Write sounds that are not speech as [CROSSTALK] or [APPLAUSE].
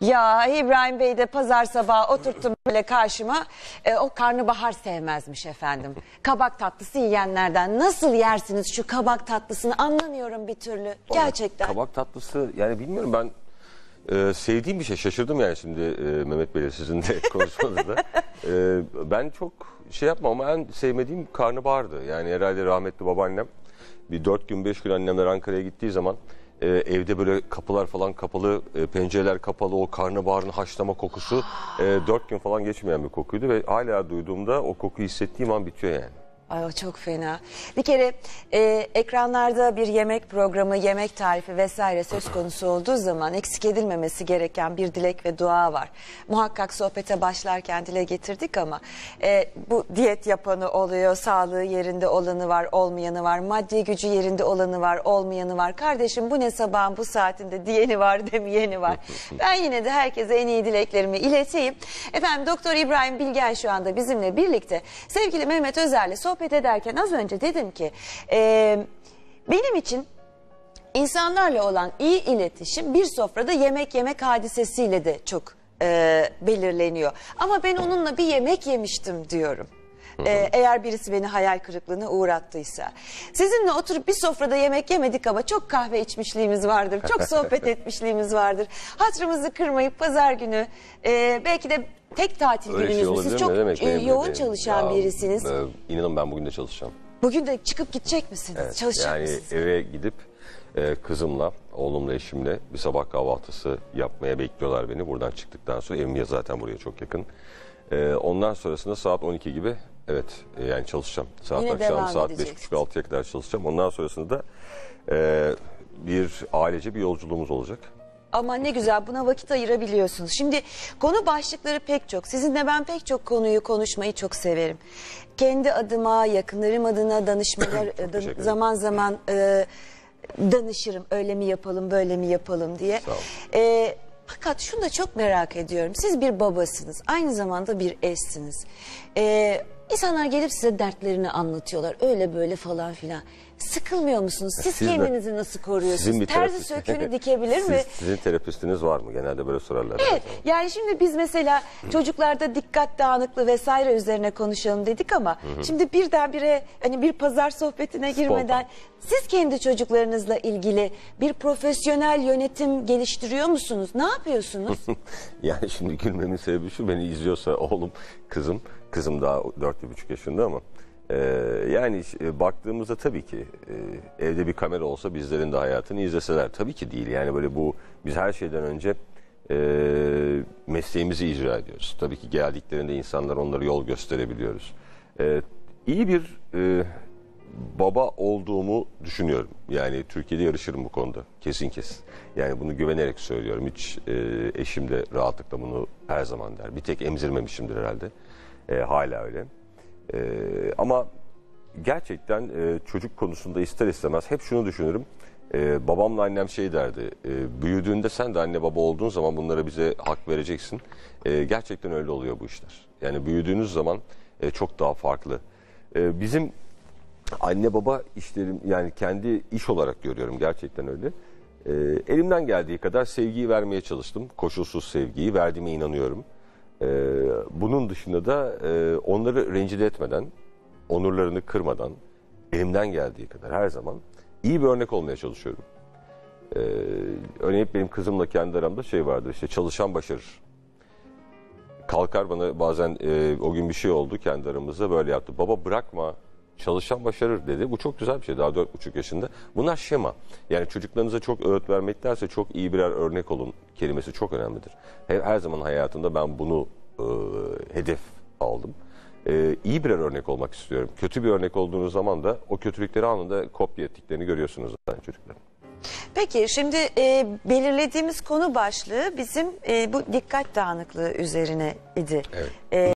Ya İbrahim Bey de pazar sabahı oturttum böyle karşıma. E, o karnabahar sevmezmiş efendim. [LAUGHS] Kabak tatlısı yiyenlerden nasıl yersiniz şu kabak tatlısını anlamıyorum bir türlü. Gerçekten. Kabak tatlısı yani bilmiyorum ben e, sevdiğim bir şey şaşırdım yani şimdi e, Mehmet Bey'le sizin de [LAUGHS] konuşmanızda. E, ben çok şey yapmam ama en sevmediğim karnabahardı. Yani herhalde rahmetli babaannem bir dört gün beş gün annemler Ankara'ya gittiği zaman e, evde böyle kapılar falan kapalı, e, pencereler kapalı o karnabaharın haşlama kokusu e, dört gün falan geçmeyen bir kokuydu ve hala duyduğumda o kokuyu hissettiğim an bitiyor yani. Ay o çok fena. Bir kere e, ekranlarda bir yemek programı, yemek tarifi vesaire söz konusu olduğu zaman eksik edilmemesi gereken bir dilek ve dua var. Muhakkak sohbete başlarken dile getirdik ama e, bu diyet yapanı oluyor, sağlığı yerinde olanı var, olmayanı var, maddi gücü yerinde olanı var, olmayanı var. Kardeşim bu ne sabahın bu saatinde diyeni var, demeyeni var. [LAUGHS] Ben yine de herkese en iyi dileklerimi ileteyim. Efendim Doktor İbrahim Bilgen şu anda bizimle birlikte. Sevgili Mehmet Özer'le sohbet ederken az önce dedim ki e, benim için insanlarla olan iyi iletişim bir sofrada yemek yemek hadisesiyle de çok e, belirleniyor. Ama ben onunla bir yemek yemiştim diyorum. E, eğer birisi beni hayal kırıklığına uğrattıysa. Sizinle oturup bir sofrada yemek yemedik ama çok kahve içmişliğimiz vardır. Çok [LAUGHS] sohbet etmişliğimiz vardır. Hatırımızı kırmayıp pazar günü e, belki de tek tatil Öyle gününüz şey mü? olabilir Siz mi? çok Ne demek e, yoğun çalışan Ya, birisiniz. e, inanın ben bugün de çalışacağım. Bugün de çıkıp gidecek misiniz? Evet, Çalışacak yani mısınız? eve gidip e, kızımla, oğlumla, eşimle bir sabah kahvaltısı yapmaya bekliyorlar beni. Buradan çıktıktan sonra evim ya zaten buraya çok yakın. E, ondan sonrasında saat 12 gibi evet e, yani çalışacağım. Saat Yine akşam devam saat edeceksiniz. 5.30-6'ya kadar çalışacağım. Ondan sonrasında da e, bir ailece bir yolculuğumuz olacak. Ama ne güzel buna vakit ayırabiliyorsunuz. Şimdi konu başlıkları pek çok. Sizinle ben pek çok konuyu konuşmayı çok severim. Kendi adıma, yakınlarım adına danışmalar [COUGHS] dan- teşekkür ederim. zaman zaman e, danışırım. Öyle mi yapalım, böyle mi yapalım diye. Sağ olun. E, fakat şunu da çok merak ediyorum. Siz bir babasınız, aynı zamanda bir eşsiniz. E, insanlar gelip size dertlerini anlatıyorlar. Öyle böyle falan filan. Sıkılmıyor musunuz? Siz, Siz kendinizi nasıl koruyorsunuz? Sizin bir Terzi terapist- söküğünü [LAUGHS] dikebilir mi? Siz- sizin terapistiniz var mı? Genelde böyle sorarlar. Evet, yani şimdi biz mesela çocuklarda dikkat dağınıklığı vesaire üzerine konuşalım dedik ama şimdi birdenbire hani bir pazar sohbetine girmeden siz kendi çocuklarınızla ilgili bir profesyonel yönetim geliştiriyor musunuz? Ne yapıyorsunuz? [LAUGHS] Yani şimdi gülmemin sebebi şu beni izliyorsa oğlum kızım kızım daha dört bir buçuk yaşında ama e, yani e, baktığımızda tabii ki e, evde bir kamera olsa bizlerin de hayatını izleseler tabii ki değil yani böyle bu biz her şeyden önce e, mesleğimizi icra ediyoruz tabii ki geldiklerinde insanlar onlara yol gösterebiliyoruz e, iyi bir e, baba olduğumu düşünüyorum. Yani Türkiye'de yarışırım bu konuda. Kesin kesin. Yani bunu güvenerek söylüyorum. Hiç e, eşim de rahatlıkla bunu her zaman der. Bir tek emzirmemişimdir herhalde. E, hala öyle. E, ama gerçekten e, çocuk konusunda ister istemez hep şunu düşünürüm. E, babamla annem şey derdi. E, büyüdüğünde sen de anne baba olduğun zaman bunlara bize hak vereceksin. E, gerçekten öyle oluyor bu işler. Yani büyüdüğünüz zaman e, çok daha farklı. E, bizim anne baba işlerim yani kendi iş olarak görüyorum gerçekten öyle. Ee, elimden geldiği kadar sevgiyi vermeye çalıştım. Koşulsuz sevgiyi verdiğime inanıyorum. Ee, bunun dışında da e, onları rencide etmeden, onurlarını kırmadan elimden geldiği kadar her zaman iyi bir örnek olmaya çalışıyorum. Ee, örneğin benim kızımla kendi aramda şey vardır işte çalışan başarır kalkar bana bazen e, o gün bir şey oldu kendi aramızda böyle yaptı. Baba bırakma çalışan başarır dedi. Bu çok güzel bir şey daha dört buçuk yaşında. Bunlar şema. Yani çocuklarınıza çok öğüt vermektense çok iyi birer örnek olun kelimesi çok önemlidir. Her, her zaman hayatımda ben bunu e, hedef aldım. E, iyi birer örnek olmak istiyorum. Kötü bir örnek olduğunuz zaman da o kötülükleri anında kopya ettiklerini görüyorsunuz zaten çocukların. Peki şimdi e, belirlediğimiz konu başlığı bizim e, bu dikkat dağınıklığı üzerine idi. Evet. E,